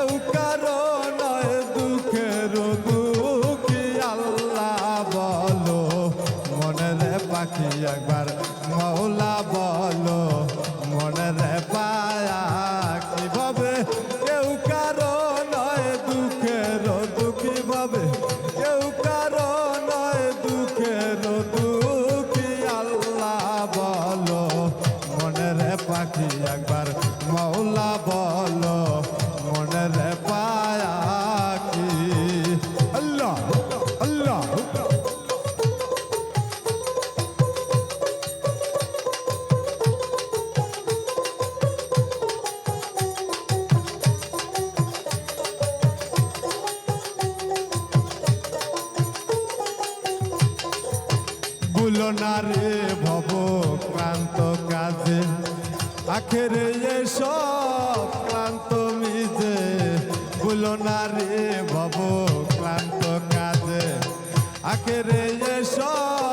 কেউ কারও নয়, দুঃখের দুঃখী আল্লাহ বলো, মনের পাখি একবার মৌলা বলো, মনের পায়া কীভাবে কেউ কারও নয়, দুঃখের দুঃখী ভাবে? কেউ কারও নয়, দুঃখের দুঃখী আল্লাহ বলো, মনের পাখি একবার ভুলো না রে ভব ক্লান্ত কাজে? আখেরে এসব ক্লান্ত মিজে ভুলো নারে ভব ক্লান্ত কাজে। আখেরে এসব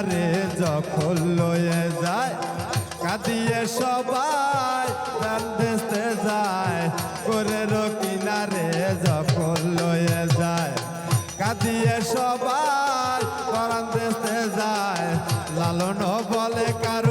কিনারে যখন লয়ে যায়, কাঁদিয়ে সবাই প্রাণ যায়। করে কিনারে যখন লয়ে যায়, কাঁদিয়ে সবাই প্রাণ যায়। লালন বলে করে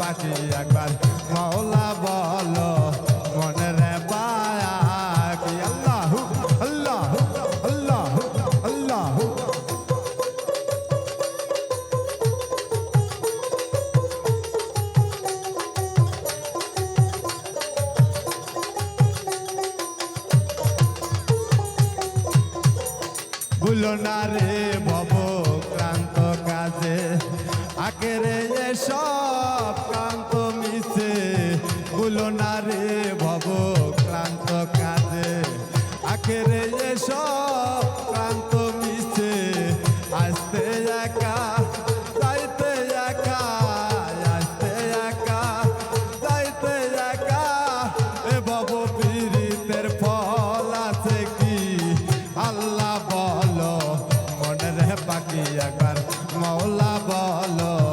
পাখি একবার। মহলা বলো মনের পায়া কি? আল্লাহ আল্লাহ আল্লাহ আল্লাহ। ভুলো না রে ভব ক্রান্ত কাজে আকেরে এসব পাখি একবার মৌলা বলো।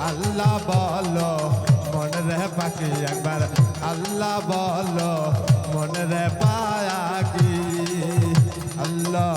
আল্লাহ বলো মনে রে পাখি একবার। আল্লাহ বলো মনে রে পায়া কি? আল্লাহ